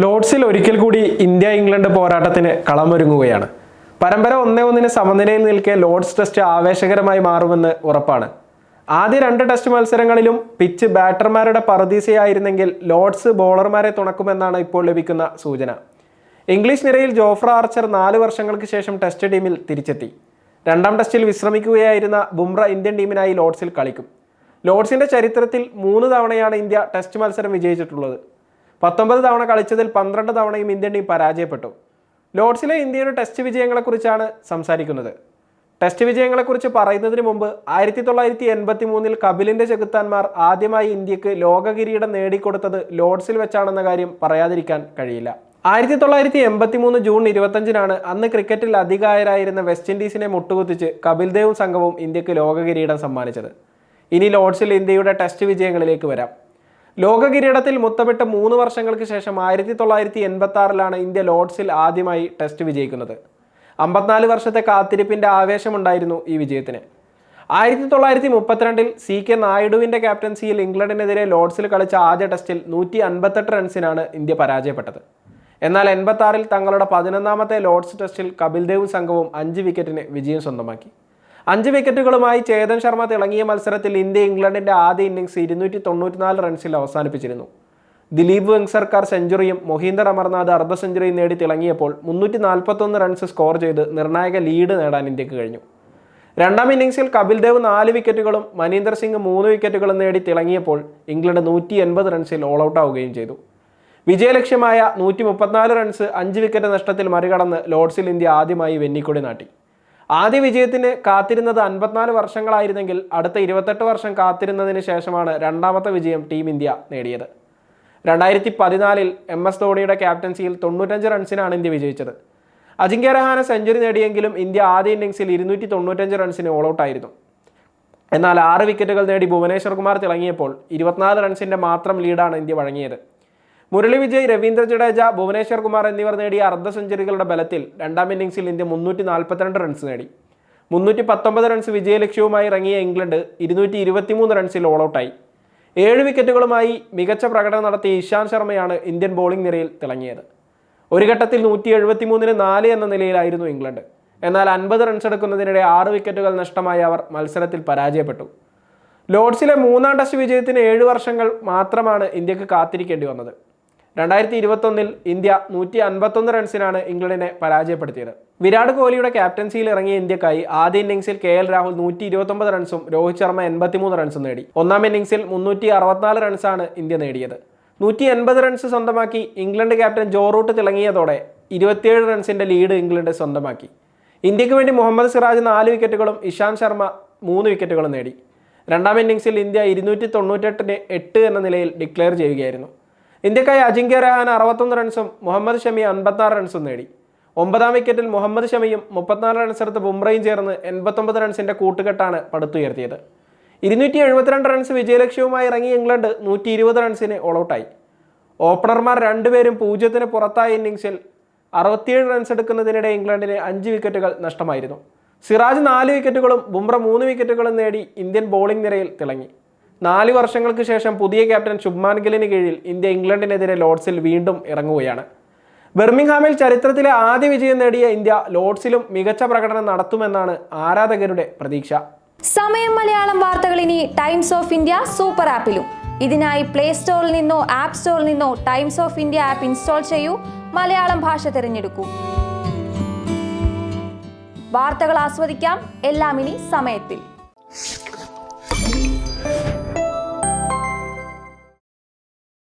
ലോർഡ്സിൽ ഒരിക്കൽ കൂടി India England പോരാട്ടത്തിന് കളമൊരുങ്ങുകയാണ്. പരമ്പര ഒന്നേ ഒന്നിന് സമനിലയിൽ നിൽക്കെ ലോർഡ്സ് ടെസ്റ്റ് ആവേശകരമായി മാറുമെന്ന് ഉറപ്പാണ്. ആദ്യ രണ്ട് ടെസ്റ്റ് മത്സരങ്ങളിലും പിച്ച് ബാറ്റർമാരുടെ പറദീസയായിരുന്നെങ്കിൽ ലോർഡ്സ് ബോളർമാരെ തുണക്കുമെന്നാണ് ഇപ്പോൾ ലഭിക്കുന്ന സൂചന. ഇംഗ്ലീഷ് നിരയിൽ ജോഫ്ര ആർച്ചർ നാല് വർഷങ്ങൾക്ക് ശേഷം ടെസ്റ്റ് ടീമിൽ തിരിച്ചെത്തി. രണ്ടാം ടെസ്റ്റിൽ വിശ്രമിക്കുകയായിരുന്ന ബുംറ ഇന്ത്യൻ ടീമിനായി ലോർഡ്സിൽ കളിക്കും. ലോർഡ്സിന്റെ ചരിത്രത്തിൽ മൂന്ന് തവണയാണ് ഇന്ത്യ ടെസ്റ്റ് മത്സരം വിജയിച്ചിട്ടുള്ളത്. പത്തൊമ്പത് തവണ കളിച്ചതിൽ പന്ത്രണ്ട് തവണയും ഇന്ത്യൻ ടീം പരാജയപ്പെട്ടു. ലോർഡ്സിലെ ഇന്ത്യയുടെ ടെസ്റ്റ് വിജയങ്ങളെക്കുറിച്ചാണ് സംസാരിക്കുന്നത്. ടെസ്റ്റ് വിജയങ്ങളെക്കുറിച്ച് പറയുന്നതിന് മുമ്പ് ആയിരത്തി തൊള്ളായിരത്തി എൺപത്തി മൂന്നിൽ കപിലിന്റെ ചെകുത്താന്മാർ ആദ്യമായി ഇന്ത്യയ്ക്ക് ലോകകിരീടം നേടിക്കൊടുത്തത് ലോർഡ്സിൽ വെച്ചാണെന്ന കാര്യം പറയാതിരിക്കാൻ കഴിയില്ല. ആയിരത്തി തൊള്ളായിരത്തി എൺപത്തി മൂന്ന് ജൂൺ ഇരുപത്തഞ്ചിനാണ് അന്ന് ക്രിക്കറ്റിൽ അധികായരായിരുന്ന വെസ്റ്റ് ഇൻഡീസിനെ മുട്ടുകുത്തിച്ച് കപിൽ ദേവും സംഘവും ഇന്ത്യയ്ക്ക് ലോകകിരീടം സമ്മാനിച്ചത്. ഇനി ലോർഡ്സിൽ ഇന്ത്യയുടെ ടെസ്റ്റ് വിജയങ്ങളിലേക്ക് വരാം. ലോക കിരീടത്തിൽ മുത്തമിട്ട് മൂന്ന് വർഷങ്ങൾക്ക് ശേഷം ആയിരത്തി തൊള്ളായിരത്തി എൺപത്തി ആറിലാണ് ഇന്ത്യ ലോർഡ്സിൽ ആദ്യമായി ടെസ്റ്റ് വിജയിക്കുന്നത്. അമ്പത്തിനാല് വർഷത്തെ കാത്തിരിപ്പിന്റെ ആവേശമുണ്ടായിരുന്നു ഈ വിജയത്തിന്. ആയിരത്തി തൊള്ളായിരത്തി മുപ്പത്തിരണ്ടിൽ സി കെ നായിഡുവിന്റെ ക്യാപ്റ്റൻസിയിൽ ഇംഗ്ലണ്ടിനെതിരെ ലോർഡ്സിൽ കളിച്ച ആദ്യ ടെസ്റ്റിൽ നൂറ്റി അൻപത്തെട്ട് റൺസിനാണ് ഇന്ത്യ പരാജയപ്പെട്ടത്. എന്നാൽ എൺപത്തി തങ്ങളുടെ പതിനൊന്നാമത്തെ ലോർഡ്സ് ടെസ്റ്റിൽ കപിൽ ദേവും സംഘവും അഞ്ച് വിക്കറ്റിന് വിജയം സ്വന്തമാക്കി. അഞ്ച് വിക്കറ്റുകളുമായി ചേതൻ ശർമ്മ തിളങ്ങിയ മത്സരത്തിൽ ഇന്ത്യ ഇംഗ്ലണ്ടിന്റെ ആദ്യ ഇന്നിംഗ്സ് ഇരുന്നൂറ്റി തൊണ്ണൂറ്റിനാല് റൺസിൽ അവസാനിപ്പിച്ചിരുന്നു. ദിലീപ് വെങ്സർക്കാർ സെഞ്ചുറിയും മൊഹീന്ദർ അമർനാഥ് അർദ്ധ സെഞ്ചുറിയും നേടി തിളങ്ങിയപ്പോൾ മുന്നൂറ്റി നാൽപ്പത്തൊന്ന് റൺസ് സ്കോർ ചെയ്ത് നിർണായക ലീഡ് നേടാൻ ഇന്ത്യയ്ക്ക് കഴിഞ്ഞു. രണ്ടാം ഇന്നിംഗ്സിൽ കപിൽ ദേവ് നാല് വിക്കറ്റുകളും മനീന്ദർ സിംഗ് മൂന്ന് വിക്കറ്റുകളും നേടി തിളങ്ങിയപ്പോൾ ഇംഗ്ലണ്ട് നൂറ്റി എൺപത് റൺസിൽ ഓൾ ഔട്ട് ആവുകയും ചെയ്തു. വിജയലക്ഷ്യമായ നൂറ്റി മുപ്പത്തിനാല് റൺസ് അഞ്ച് വിക്കറ്റ് നഷ്ടത്തിൽ മറികടന്ന് ലോർഡ്സിൽ ഇന്ത്യ ആദ്യമായി വെന്നിക്കൊടി നാട്ടി. ആദ്യ വിജയത്തിന് കാത്തിരുന്നത് അൻപത്തിനാല് വർഷങ്ങളായിരുന്നെങ്കിൽ അടുത്ത ഇരുപത്തെട്ട് വർഷം കാത്തിരുന്നതിന് ശേഷമാണ് രണ്ടാമത്തെ വിജയം ടീം ഇന്ത്യ നേടിയത്. രണ്ടായിരത്തി പതിനാലിൽ എം എസ് ധോണിയുടെ ക്യാപ്റ്റൻസിയിൽ തൊണ്ണൂറ്റഞ്ച് റൺസിനാണ് ഇന്ത്യ വിജയിച്ചത്. അജിങ്ക്യ രഹാന സെഞ്ചുറി നേടിയെങ്കിലും ഇന്ത്യ ആദ്യ ഇന്നിംഗ്സിൽ ഇരുന്നൂറ്റി തൊണ്ണൂറ്റഞ്ച് റൺസിന് ഓൾ ഔട്ടായിരുന്നു എന്നാൽ ആറ് വിക്കറ്റുകൾ നേടി ഭുവനേശ്വർ കുമാർ തിളങ്ങിയപ്പോൾ ഇരുപത്തിനാല് റൺസിന്റെ മാത്രം ലീഡാണ് ഇന്ത്യ വഴങ്ങിയത്. മുരളി വിജയ് രവീന്ദ്ര ജഡേജ ഭുവനേശ്വർ കുമാർ എന്നിവർ നേടിയ അർദ്ധ സെഞ്ചുറികളുടെ ബലത്തിൽ രണ്ടാം ഇന്നിംഗ്സിൽ ഇന്ത്യ മുന്നൂറ്റി നാൽപ്പത്തിരണ്ട് റൺസ് നേടി. മുന്നൂറ്റി പത്തൊമ്പത് റൺസ് വിജയലക്ഷ്യവുമായി ഇറങ്ങിയ ഇംഗ്ലണ്ട് ഇരുന്നൂറ്റി ഇരുപത്തിമൂന്ന് റൺസിൽ ഓൾ ഔട്ടായി ഏഴ് വിക്കറ്റുകളുമായി മികച്ച പ്രകടനം നടത്തിയ ഇഷാന്ത് ശർമ്മയാണ് ഇന്ത്യൻ ബോളിംഗ് നിരയിൽ തിളങ്ങിയത്. ഒരു ഘട്ടത്തിൽ നൂറ്റി എഴുപത്തി മൂന്നിന് നാല് എന്ന നിലയിലായിരുന്നു ഇംഗ്ലണ്ട്. എന്നാൽ അൻപത് റൺസ് എടുക്കുന്നതിനിടെ ആറ് വിക്കറ്റുകൾ നഷ്ടമായ അവർ മത്സരത്തിൽ പരാജയപ്പെട്ടു. ലോർഡ്സിലെ മൂന്നാം ടെസ്റ്റ് വിജയത്തിന് ഏഴ് വർഷങ്ങൾ മാത്രമാണ് ഇന്ത്യയ്ക്ക് കാത്തിരിക്കേണ്ടി വന്നത്. രണ്ടായിരത്തി ഇരുപത്തൊന്നിൽ ഇന്ത്യ നൂറ്റി അൻപത്തൊന്ന് റൺസിനാണ് ഇംഗ്ലണ്ടിനെ പരാജയപ്പെടുത്തിയത്. വിരാട് കോഹ്ലിയുടെ ക്യാപ്റ്റൻസിയിൽ ഇറങ്ങിയ ഇന്ത്യക്കായി ആദ്യ ഇന്നിംഗ്സിൽ കെ എൽ രാഹുൽ നൂറ്റി ഇരുപത്തൊമ്പത് റൺസും രോഹിത് ശർമ്മ എൺപത്തിമൂന്ന് റൺസും നേടി. ഒന്നാം ഇന്നിംഗ്സിൽ മുന്നൂറ്റി അറുപത്തിനാല് റൺസാണ് ഇന്ത്യ നേടിയത്. നൂറ്റി എൺപത് റൺസ് സ്വന്തമാക്കി ഇംഗ്ലണ്ട് ക്യാപ്റ്റൻ ജോ റൂട്ട് തിളങ്ങിയതോടെ ഇരുപത്തിയേഴ് റൺസിന്റെ ലീഡ് ഇംഗ്ലണ്ട് സ്വന്തമാക്കി. ഇന്ത്യയ്ക്ക് വേണ്ടി മുഹമ്മദ് സിറാജ് നാല് വിക്കറ്റുകളും ഇഷാന്ത് ശർമ്മ മൂന്ന് വിക്കറ്റുകളും നേടി. രണ്ടാം ഇന്നിംഗ്സിൽ ഇന്ത്യ ഇരുന്നൂറ്റി തൊണ്ണൂറ്റെട്ടിന് എട്ട് എന്ന നിലയിൽ ഡിക്ലെയർ ചെയ്യുകയായിരുന്നു. ഇന്ത്യക്കായി അജിങ്ക്യ രഹാൻ അറുപത്തൊന്ന് റൺസും മുഹമ്മദ് ഷമി അൻപത്തിനാറ് റൺസും നേടി. ഒമ്പതാം വിക്കറ്റിൽ മുഹമ്മദ് ഷമിയും മുപ്പത്തിനാല് റൺസെടുത്ത് ബുംറയും ചേർന്ന് എൺപത്തൊമ്പത് റൺസിന്റെ കൂട്ടുകെട്ടാണ് പടുത്തുയർത്തിയത്. ഇരുന്നൂറ്റി എഴുപത്തിരണ്ട് റൺസ് വിജയലക്ഷ്യവുമായി ഇറങ്ങി ഇംഗ്ലണ്ട് നൂറ്റി ഇരുപത് റൺസിന് ഓൾ ഔട്ടായി ഓപ്പണർമാർ രണ്ടുപേരും പൂജ്യത്തിന് പുറത്തായ ഇന്നിംഗ്സിൽ അറുപത്തിയേഴ് റൺസ് എടുക്കുന്നതിനിടെ ഇംഗ്ലണ്ടിന് അഞ്ച് വിക്കറ്റുകൾ നഷ്ടമായിരുന്നു. സിറാജ് നാല് വിക്കറ്റുകളും ബുംറ മൂന്ന് വിക്കറ്റുകളും നേടി ഇന്ത്യൻ ബോളിംഗ് നിരയിൽ തിളങ്ങി. നാല് വർഷങ്ങൾക്ക് ശേഷം പുതിയ ക്യാപ്റ്റൻ ശുഭ്മാൻ ഗില്ലിന് കീഴിൽ ഇന്ത്യ ഇംഗ്ലണ്ടിനെതിരെ ലോഡ്സിൽ വീണ്ടും ഇറങ്ങുകയാണ്. ബെർമിംഗ്ഹാമിൽ ചരിത്രത്തിലെ ആദ്യ വിജയം നേടിയ ഇന്ത്യ ലോഡ്സിലും മികച്ച പ്രകടനം നടത്തുമെന്നാണ് ആരാധകരുടെ പ്രതീക്ഷ. സമയം മലയാളം വാർത്തകൾ ഇനി ടൈംസ് ഓഫ് ഇന്ത്യ സൂപ്പർ ആപ്പിലും. ഇതിനായി പ്ലേ സ്റ്റോറിൽ നിന്നോ ആപ്പ് സ്റ്റോറിൽ നിന്നോ Times of India app install ചെയ്യൂ. മലയാളം ഭാഷ തിരഞ്ഞെടുക്കൂ. വാർത്തകൾ ആസ്വദിക്കാം. എല്ലാം ഇനി സമയത്തിൽ.